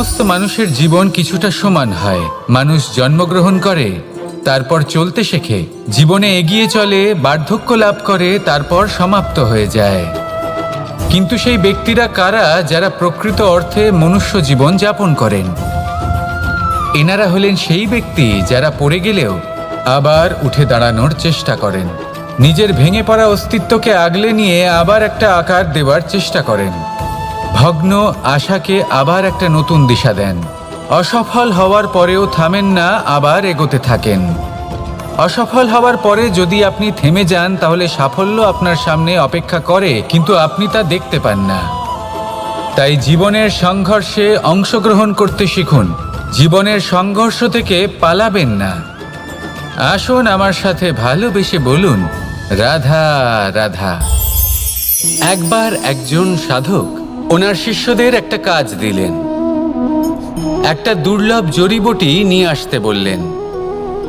সমস্ত মানুষের জীবন কিছুটা সমান হয়। মানুষ জন্মগ্রহণ করে, তারপর চলতে শেখে। জীবনে এগিয়ে চলে, বার্ধক্য লাভ করে, তারপর সমাপ্ত হয়ে যায়। কিন্তু সেই ব্যক্তিরা কারা যারা প্রকৃত অর্থে মনুষ্য জীবন যাপন করেন? এনারা হলেন সেই ব্যক্তি যারা পড়ে গেলেও আবার উঠে দাঁড়ানোর চেষ্টা করেন। নিজের ভেঙে পড়া অস্তিত্বকে আগলে নিয়ে আবার একটা আকার দেওয়ার চেষ্টা করেন। ভগ্ন আশাকে আবার একটা নতুন দিশা দেন। অসফল হওয়ার পরেও থামেন না, আবার এগোতে থাকেন। অসফল হওয়ার পরে যদি আপনি থেমে যান, তাহলে সাফল্য আপনার সামনে অপেক্ষা করে, কিন্তু আপনি তা দেখতে পান না। তাই জীবনের সংঘর্ষে অংশগ্রহণ করতে শিখুন। জীবনের সংঘর্ষ থেকে পালাবেন না। আসুন আমার সাথে ভালোবেসে বলুন, রাধা রাধা। একবার একজন সাধক ওনার শিষ্যদের একটা কাজ দিলেন। একটা দুর্লভ জড়িবটি নিয়ে আসতে বললেন।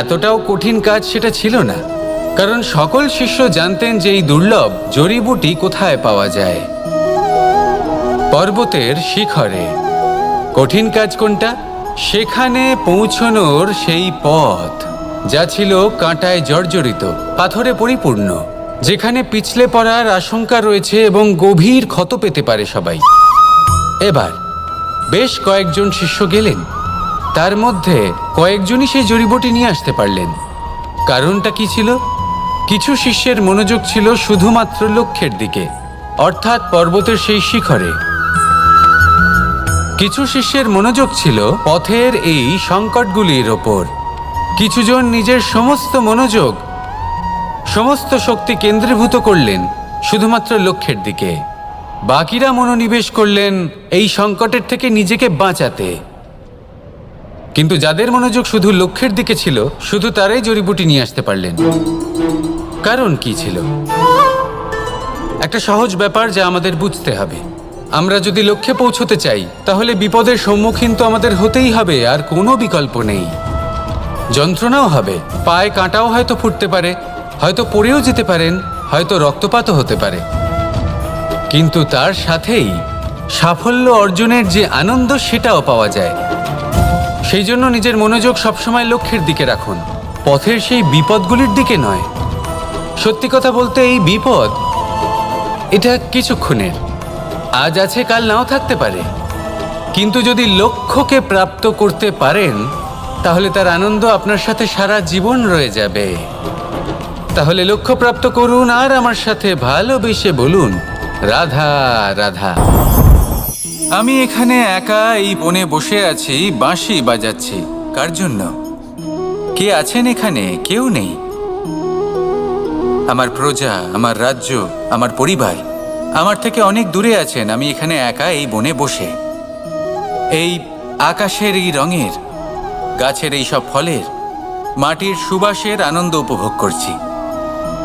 এতটাও কঠিন কাজ সেটা ছিল না, কারণ সকল শিষ্য জানতেন যে এই দুর্লভ জড়িবুটি কোথায় পাওয়া যায়। পর্বতের শিখরে, কঠিন কাজ কোনটা? সেখানে পৌঁছনোর সেই পথ, যা ছিল কাঁটায় জর্জরিত, পাথরে পরিপূর্ণ। যেখানে পিছলে পড়ার আশঙ্কা রয়েছে এবং গভীর ক্ষত পেতে পারে সবাই। এবার, বেশ কয়েকজন শিষ্য গেলেন। তার মধ্যে কয়েকজনই সেই জড়িবটি নিয়ে আসতে পারলেন। কারণটা কি ছিল? কিছু শিষ্যের মনোযোগ ছিল শুধুমাত্র লক্ষ্যের দিকে, অর্থাৎ পর্বতের সেই শিখরে। কিছু শিষ্যের মনোযোগ ছিল পথের এই সংকটগুলির ওপর। কিছুজন নিজের সমস্ত মনোযোগ সমস্ত শক্তি কেন্দ্রীভূত করলেন শুধুমাত্র লক্ষ্যের দিকে। বাকিরা মনোনিবেশ করলেন এই সংকটের থেকে নিজেকে বাঁচাতে। কিন্তু যাদের মনোযোগ শুধু লক্ষ্যের দিকে ছিল, শুধু তারাই জড়িবুটি নিয়ে আসতে পারলেন। কারণ কি ছিল? একটা সহজ ব্যাপার যা আমাদের বুঝতে হবে। আমরা যদি লক্ষ্যে পৌঁছতে চাই, তাহলে বিপদের সম্মুখীন তো আমাদের হতেই হবে, আর কোনো বিকল্প নেই। যন্ত্রণাও হবে, পায়ে কাঁটাও হয়তো ফুটতে পারে হয়তো পড়েও যেতে পারেন, হয়তো রক্তপাতও হতে পারে। কিন্তু তার সাথেই সাফল্য অর্জনের যে আনন্দ সেটাও পাওয়া যায়। সেই জন্য নিজের মনোযোগ সবসময় লক্ষ্যের দিকে রাখুন। পথের সেই বিপদগুলির দিকে নয়। সত্যি কথা বলতে এই বিপদ, এটা কিছুক্ষণের। আজ আছে, কাল নাও থাকতে পারে। কিন্তু যদি লক্ষ্যকে প্রাপ্ত করতে পারেন, তাহলে তার আনন্দ আপনার সাথে সারা জীবন রয়ে যাবে। তাহলে লক্ষ্য প্রাপ্ত করুন আর আমার সাথে ভালোবেসে বলুন। রাধা রাধা। আমি এখানে একা এই বনে বসে আছি, বাঁশি বাজাচ্ছি। কার জন্য? কে আছেন এখানে? কেউ নেই। আমার প্রজা, আমার রাজ্য, আমার পরিবার, আমার থেকে অনেক দূরে আছেন। আমি এখানে একা এই বনে বসে। এই আকাশের এই রঙের, গাছের এই সব ফলের, মাটির সুবাসের আনন্দ উপভোগ করছি।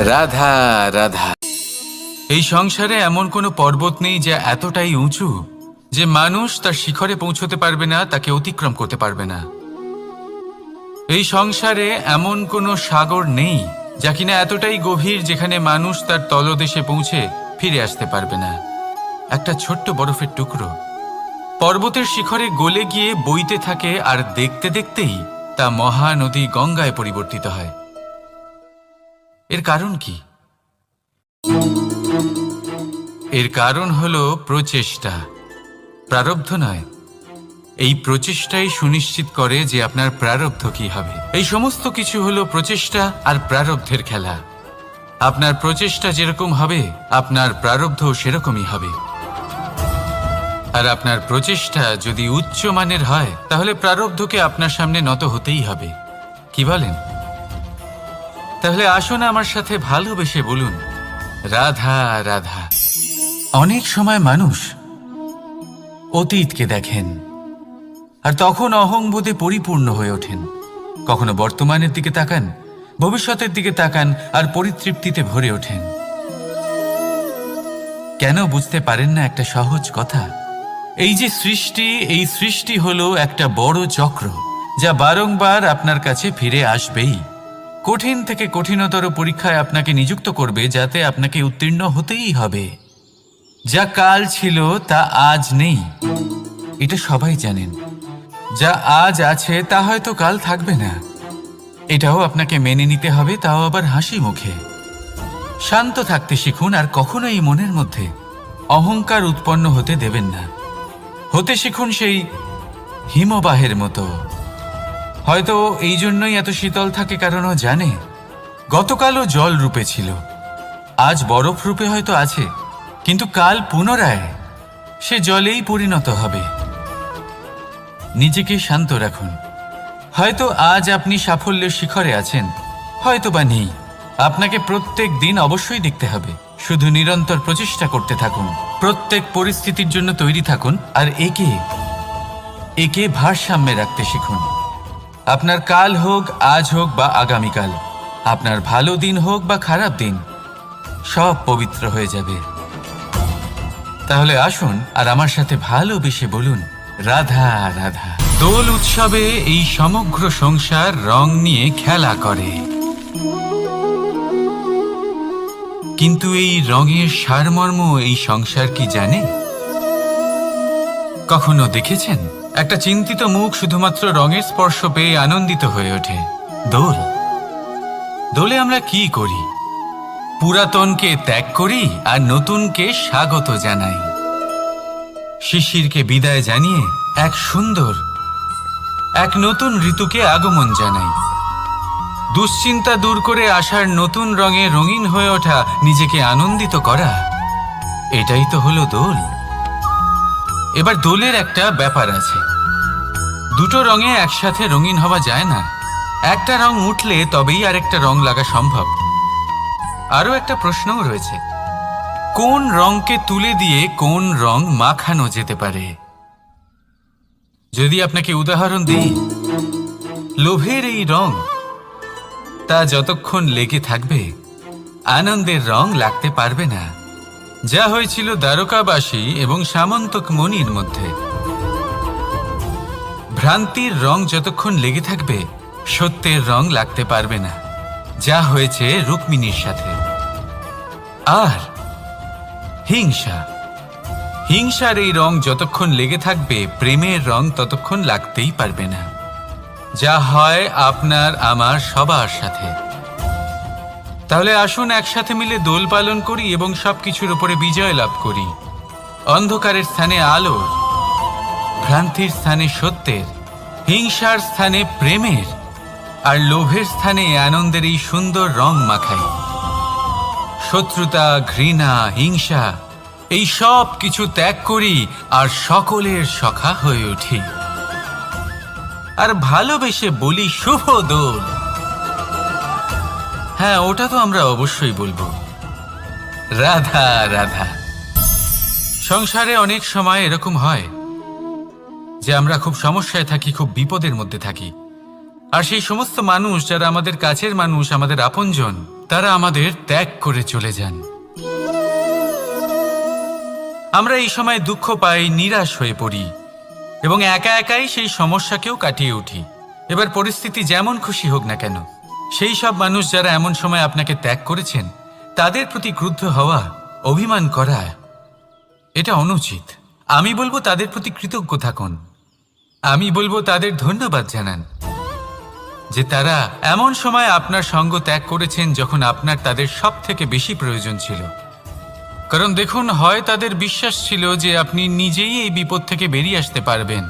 রাধা রাধা। এই সংসারে এমন কোনো পর্বত নেই যা এতটাই উঁচু যে মানুষ তার শিখরে পৌঁছতে পারবে না, তাকে অতিক্রম করতে পারবে না। এই সংসারে এমন কোনো সাগর নেই যা কিনা এতটাই গভীর যেখানে মানুষ তার তলদেশে পৌঁছে ফিরে আসতে পারবে না। একটা ছোট্ট বরফের টুকরো। পর্বতের শিখরে গলে গিয়ে বইতে থাকে আর দেখতে দেখতেই তা মহানদী গঙ্গায় পরিবর্তিত হয়। এর কারণ কি? এর কারণ হল প্রচেষ্টা। প্রারব্ধ নয়। এই প্রচেষ্টাই সুনিশ্চিত করে যে আপনার প্রারব্ধ কি হবে। এই সমস্ত কিছু হলো প্রচেষ্টা আর প্রারব্ধের খেলা। আপনার প্রচেষ্টা যেরকম হবে, আপনার প্রারব্ধ সেরকমই হবে। আর আপনার প্রচেষ্টা যদি উচ্চ মানের হয়, তাহলে প্রারব্ধকে আপনার সামনে নত হতেই হবে। কি বলেন? তাহলে আসুন আমার সাথে ভালোবেসে বলুন। রাধা রাধা। অনেক সময় মানুষ অতীতকে দেখেন আর তখন অহংবোধে পরিপূর্ণ হয়ে ওঠেন। কখনো বর্তমানের দিকে তাকান, ভবিষ্যতের দিকে তাকান আর পরিতৃপ্তিতে ভরে ওঠেন। কেন বুঝতে পারেন না একটা সহজ কথা? এই যে সৃষ্টি, এই সৃষ্টি হলো একটা বড় চক্র, যা বারংবার আপনার কাছে ফিরে আসবেই। কঠিন থেকে কঠিনতর পরীক্ষায় আপনাকে নিযুক্ত করবে যাতে আপনাকে উত্তীর্ণ হতেই হবে। যা কাল ছিল, তা আজ নেই। এটা সবাই জানেন। যা আজ আছে, তা হয়তো কাল থাকবে না। এটাও আপনাকে মেনে নিতে হবে, তাও আবার হাসি মুখে। শান্ত থাকতে শিখুন, আর কখনো এই মনের মধ্যে অহংকার উৎপন্ন হতে দেবেন না। হতে শিখুন সেই হিমবাহের মতো। হয়তো এই জন্যই এত শীতল থাকে কারণ ও জানে। গতকালও জল রূপে ছিল। আজ বরফ রূপে হয়তো আছে, কিন্তু কাল পুনরায় সে জলেই পরিণত হবে। নিজেকে শান্ত রাখুন। হয়তো আজ আপনি সাফল্যের শিখরে আছেন হয়তো বা নেই। আপনাকে প্রত্যেক দিন অবশ্যই দেখতে হবে। শুধু নিরন্তর প্রচেষ্টা করতে থাকুন। প্রত্যেক পরিস্থিতির জন্য তৈরি থাকুন, আর একে একে ভারসাম্যে রাখতে শিখুন। আপনার কাল হোক, আজ হোক বা আগামীকাল, আপনার ভালো দিন হোক বা খারাপ দিন, সব পবিত্র হয়ে যাবে। তাহলে আসুন আর আমার সাথে ভালোবেসে বলুন, রাধা রাধা। দোল উৎসবে এই সমগ্র সংসার রং নিয়ে খেলা করে। কিন্তু এই রঙের সারমর্ম এই সংসার কি জানে? কখনো দেখেছেন? একটা চিন্তিত মুখ শুধুমাত্র রঙের স্পর্শ পেয়ে আনন্দিত হয়ে ওঠে। দোল। দোলে আমরা কি করি? পুরাতনকে ত্যাগ করি আর নতুনকে স্বাগত জানাই। শিশিরকে বিদায় জানিয়ে এক সুন্দর, এক নতুন ঋতুকে আগমন জানাই। দুশ্চিন্তা দূর করে আসার নতুন রঙে রঙিন হয়ে ওঠা নিজেকে আনন্দিত করা, এটাই তো হলো দোল। এবার দোলের একটা ব্যাপার আছে। দুটো রঙে একসাথে রঙিন হওয়া যায় না। একটা রং উঠলে তবেই আরেকটা রং লাগা সম্ভব। আরও একটা প্রশ্নও রয়েছে। কোন রংকে তুলে দিয়ে কোন রং মাখানো যেতে পারে? যদি আপনাকে উদাহরণ দিই, লোভের এই রং, তা যতক্ষণ লেগে থাকবে, আনন্দের রং লাগতে পারবে না। যা হয়েছিল দ্বারকাবাসী এবং সামন্তক মনির মধ্যে। ভ্রান্তির রং যতক্ষণ লেগে থাকবে, সত্যের রং লাগতে পারবে না। যা হয়েছে রুক্মিণীর সাথে। আর হিংসা। হিংসার এই রং যতক্ষণ লেগে থাকবে, প্রেমের রং ততক্ষণ লাগতেই পারবে না। যা হয় আপনার, আমার, সবার সাথে। তাহলে আসুন একসাথে মিলে দোল পালন করি এবং সবকিছুর উপরে বিজয় লাভ করি। অন্ধকারের স্থানে আলোর ভ্রান্তির স্থানে সত্যের, হিংসার স্থানে প্রেমের, আর লোভের স্থানে আনন্দের এই সুন্দর রং মাখাই। শত্রুতা, ঘৃণা, হিংসা, এই সব কিছু ত্যাগ করি আর সকলের সখা হয়ে উঠি। আর ভালোবেসে বলি শুভ দোল। হ্যাঁ ওটা তো আমরা অবশ্যই বলব। রাধা রাধা। সংসারে অনেক সময় এরকম হয় যে আমরা খুব সমস্যায় থাকি, খুব বিপদের মধ্যে থাকি। আর সেই সমস্ত মানুষ যারা আমাদের কাছের মানুষ, আমাদের আপনজন, তারা আমাদের ত্যাগ করে চলে যান। আমরা এই সময় দুঃখ পাই, নিরাশ হয়ে পড়ি এবং একা একাই সেই সমস্যাকেও কাটিয়ে উঠি। এবার পরিস্থিতি যেমন খুশি হোক না কেন সেই সব মানুষ যারা এমন সময় আপনাকে ত্যাগ করেছেন, তাদের প্রতি ক্রুদ্ধ হওয়া, অভিমান করা, এটা অনুচিত। আমি বলব তাদের প্রতি কৃতজ্ঞ থাকুন। আমি বলব তাদের ধন্যবাদ জানান। যে তারা এমন সময় আপনার সঙ্গ ত্যাগ করেছেন যখন আপনার তাদের সব থেকে বেশি প্রয়োজন ছিল। কারণ দেখুন, হয় তাদের বিশ্বাস ছিল যে আপনি নিজেই এই বিপদ থেকে বেরিয়ে আসতে পারবেন,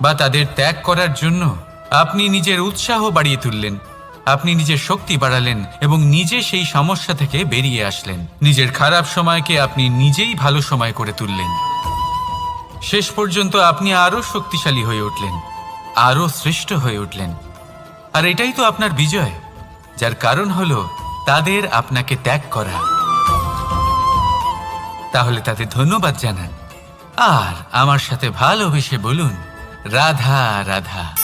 বা তাদের ত্যাগ করার জন্য আপনি নিজের উৎসাহ বাড়িয়ে তুললেন। আপনি নিজের শক্তি বাড়ালেন এবং নিজে সেই সমস্যা থেকে বেরিয়ে আসলেন। নিজের খারাপ সময়কে আপনি নিজেই ভালো সময় করে তুললেন। শেষ পর্যন্ত আপনি আরও শক্তিশালী হয়ে উঠলেন, আরও শ্রেষ্ঠ হয়ে উঠলেন। আর এটাই তো আপনার বিজয়, যার কারণ হলো তাদের আপনাকে ত্যাগ করা। তাহলে তাদের ধন্যবাদ জানান। আর আমার সাথে ভালোবেসে বলুন, রাধা রাধা।